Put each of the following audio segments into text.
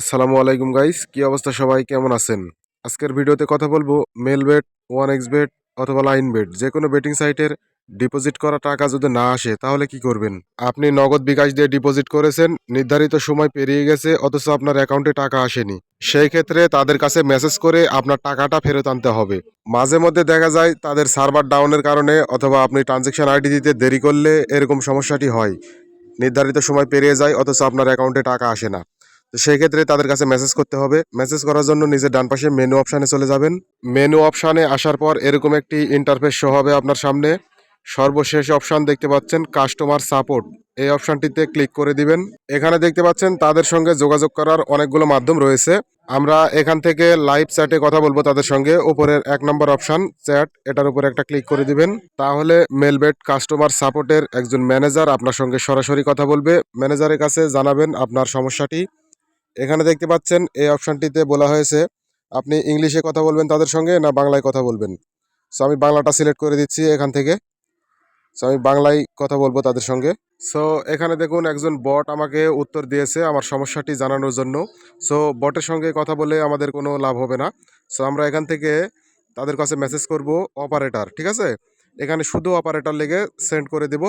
আসসালামু আলাইকুম গাইস কি অবস্থা সবাই? কেমন আছেন? আজকের ভিডিওতে কথা বলব Melbet one x bet অথবা লাইন বেট যে কোনো বেটিং সাইটের ডিপোজিট করা টাকা যদি না আসে, তাহলে কি করবেন? আপনি নগদ বিকাশ দিয়ে ডিপোজিট করেছেন, নির্ধারিত সময় পেরিয়ে গেছে, অথচ আপনার অ্যাকাউন্টে টাকা আসেনি। সেই ক্ষেত্রে তাদের কাছে মেসেজ করে আপনার টাকাটা ফেরত আনতে হবে। মাঝে মধ্যে দেখা যায় তাদের সার্ভার ডাউনের কারণে অথবা আপনি ট্রানজেকশন আইডি দিতে দেরি করলে এরকম সমস্যাটি হয়। নির্ধারিত সময় পেরিয়ে যায়, অথচ আপনার অ্যাকাউন্টে টাকা আসে না। তো সেই ক্ষেত্রে তাদের কাছে মেসেজ করতে হবে। মেসেজ করার জন্য নিজের ডান পাশে মেনু অপশানে চলে যাবেন। মেনু অপশানে আসার পর এরকম একটি ইন্টারফেস শো হবে আপনার সামনে। সর্বশেষ অপশান দেখতে পাচ্ছেন কাস্টমার সাপোর্ট এই অপশানটিতে ক্লিক করে দিবেন। এখানে দেখতে পাচ্ছেন তাদের সঙ্গে যোগাযোগ করার অনেকগুলো মাধ্যম রয়েছে। আমরা এখান থেকে লাইভ চ্যাটে কথা বলব তাদের সঙ্গে। উপরের এক নম্বর অপশান চ্যাট এটার উপরে একটা ক্লিক করে দিবেন। তাহলে মেলবেট কাস্টমার সাপোর্টের একজন ম্যানেজার আপনার সঙ্গে সরাসরি কথা বলবে। ম্যানেজারের কাছে জানাবেন আপনার সমস্যাটি। এখানে দেখতে পাচ্ছেন এই অপশানটিতে বলা হয়েছে, আপনি ইংলিশে কথা বলবেন তাদের সঙ্গে না বাংলায় কথা বলবেন। সো আমি বাংলাটা সিলেক্ট করে দিচ্ছি এখান থেকে। সো আমি বাংলায় কথা বলব তাদের সঙ্গে। সো এখানে দেখুন একজন বট আমাকে উত্তর দিয়েছে আমার সমস্যাটি জানানোর জন্য। সো বটের সঙ্গে কথা বলে আমাদের কোনো লাভ হবে না। সো আমরা এখান থেকে তাদের কাছে মেসেজ করব অপারেটার ঠিক আছে? এখানে শুধু অপারেটর লেগে সেন্ড করে দেব।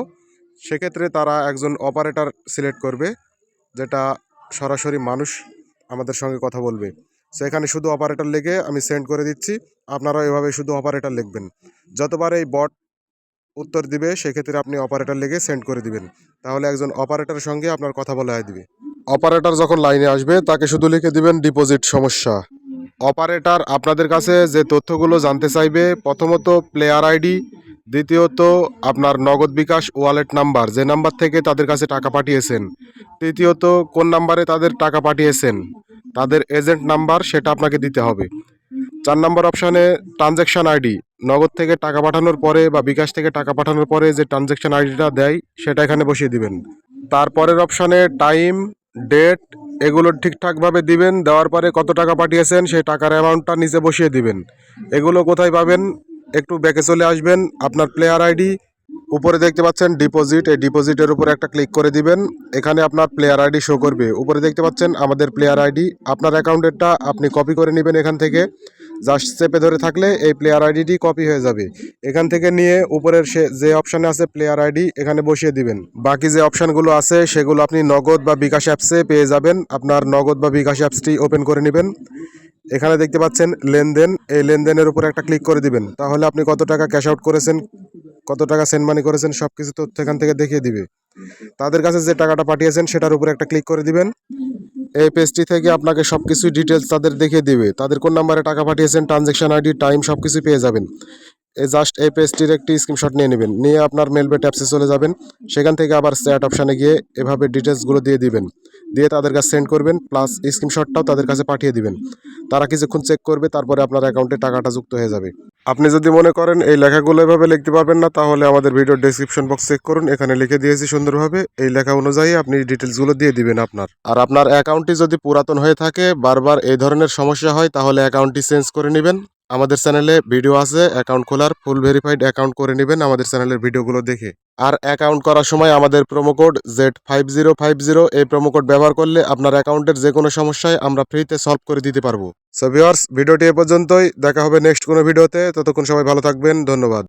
সেক্ষেত্রে তারা একজন অপারেটার সিলেক্ট করবে, যেটা সরাসরি মানুষ আমাদের সঙ্গে কথা বলবে। সো এখানে শুধু অপারেটর লিখে আমি সেন্ড করে দিচ্ছি। আপনারাও এভাবে শুধু অপারেটর লিখবেন। যতবার এই বট উত্তর দিবে, সেক্ষেত্রে আপনি অপারেটর লিখে সেন্ড করে দিবেন। তাহলে একজন অপারেটরের সঙ্গে আপনার কথা বলা হয় দিবে। অপারেটর যখন লাইনে আসবে, তাকে শুধু লিখে দিবেন ডিপোজিট সমস্যা। অপারেটর আপনাদের কাছে যে তথ্যগুলো জানতে চাইবে, প্রথমত প্লেয়ার আইডি দ্বিতীয়ত, আপনার নগদ বিকাশ ওয়ালেট নাম্বার, যে নাম্বার থেকে তাদের কাছে টাকা পাঠিয়েছেন। তৃতীয়ত, কোন নাম্বারে তাদের টাকা পাঠিয়েছেন? তাদের এজেন্ট নাম্বার, সেটা আপনাকে দিতে হবে। চার নম্বর অপশানে, ট্রানজ্যাকশান আইডি। নগদ থেকে টাকা পাঠানোর পরে বা বিকাশ থেকে টাকা পাঠানোর পরে যে ট্রানজ্যাকশান আইডিটা দেয়, সেটা এখানে বসিয়ে দিবেন। তারপরের অপশানে, টাইম, ডেট, এগুলো ঠিকঠাকভাবে দিবেন। দেওয়ার পরে কত টাকা পাঠিয়েছেন, সেই টাকার অ্যামাউন্টটা নিচে বসিয়ে দিবেন। এগুলো কোথায় পাবেন? একটু ব্যাকে চলে আসবেন, আপনার প্লেয়ার আইডি উপরে দেখতে পাচ্ছেন ডিপোজিট এই ডিপোজিটের উপরে একটা ক্লিক করে দিবেন, এখানে আপনার প্লেয়ার আইডি শো করবে, উপরে দেখতে পাচ্ছেন আমাদের প্লেয়ার আইডি আপনার অ্যাকাউন্টেরটা আপনি কপি করে নেবেন এখান থেকে জাস্ট চেপে ধরে থাকলে এই প্লেয়ার আইডিটি কপি হয়ে যাবে, এখান থেকে নিয়ে উপরের সে, যে অপশানে আছে প্লেয়ার আইডি এখানে বসিয়ে দিবেন, বাকি যে অপশানগুলো আছে সেগুলো আপনি নগদ বা বিকাশ অ্যাপসে পেয়ে যাবেন, আপনার নগদ বা বিকাশ অ্যাপসটি ওপেন করে নেবেন এখানে দেখতে পাচ্ছেন লেনদেন। এই লেনদেনের উপরে একটা ক্লিক করে দিবেন। তাহলে আপনি কত টাকা ক্যাশ আউট করেছেন, কত টাকা সেন্ড মানি করেছেন সব কিছু তথ্য এখান থেকে দেখিয়ে দিবে। তাদের কাছে যে টাকাটা পাঠিয়েছেন, সেটার উপরে একটা ক্লিক করে দিবেন। এই পেজটি থেকে আপনাকে সব কিছু ডিটেলস তাদের দেখিয়ে দিবে। তাদের কোন নাম্বারে টাকা পাঠিয়েছেন ট্রানজ্যাকশন আইডি টাইম সব কিছু পেয়ে যাবেন। জাস্ট এই পেজটির একটি স্ক্রিনশট নিয়ে নেবেন। নিয়ে আপনার মেলবে অ্যাপসে চলে যাবেন। সেখান থেকে আবার চ্যাট অপশানে গিয়ে এভাবে ডিটেলসগুলো দিয়ে দিবেন। দিয়ে তাদের কাছে সেন্ড করবেন প্লাস স্ক্রিনশটটাও তাদের কাছে পাঠিয়ে দিবেন। তারা কিছুক্ষণ চেক করবে, তারপরে আপনার অ্যাকাউন্টে টাকাটা যুক্ত হয়ে যাবে। আপনি যদি মনে করেন এই লেখাগুলো এভাবে লিখতে পারবেন না, তাহলে আমাদের ভিডিওর ডেসক্রিপশন বক্স চেক করুন। এখানে লিখে দিয়েছি সুন্দরভাবে, এই লেখা অনুযায়ী আপনি ডিটেলসগুলো দিয়ে দিবেন আপনার। আর আপনার অ্যাকাউন্টটি যদি পুরাতন হয়ে থাকে, বারবার এই ধরনের সমস্যা হয়, তাহলে অ্যাকাউন্টটি চেঞ্জ করে নেবেন। আমাদের চ্যানেলে ভিডিও আছে অ্যাকাউন্ট খোলার ফুল ভেরিফাইড অ্যাকাউন্ট করে নেবেন আমাদের চ্যানেলের ভিডিওগুলো দেখে। আর অ্যাকাউন্ট করার সময় আমাদের promo code Z five zero five zero এই প্রোমো কোড ব্যবহার করলে আপনার অ্যাকাউন্টের যে কোনো সমস্যায় আমরা ফ্রিতে সলভ করে দিতে পারব। সো ভিওয়ার্স ভিডিওটি এ পর্যন্তই। দেখা হবে নেক্সট কোনো ভিডিওতে। ততক্ষণ সবাই ভালো থাকবেন। ধন্যবাদ।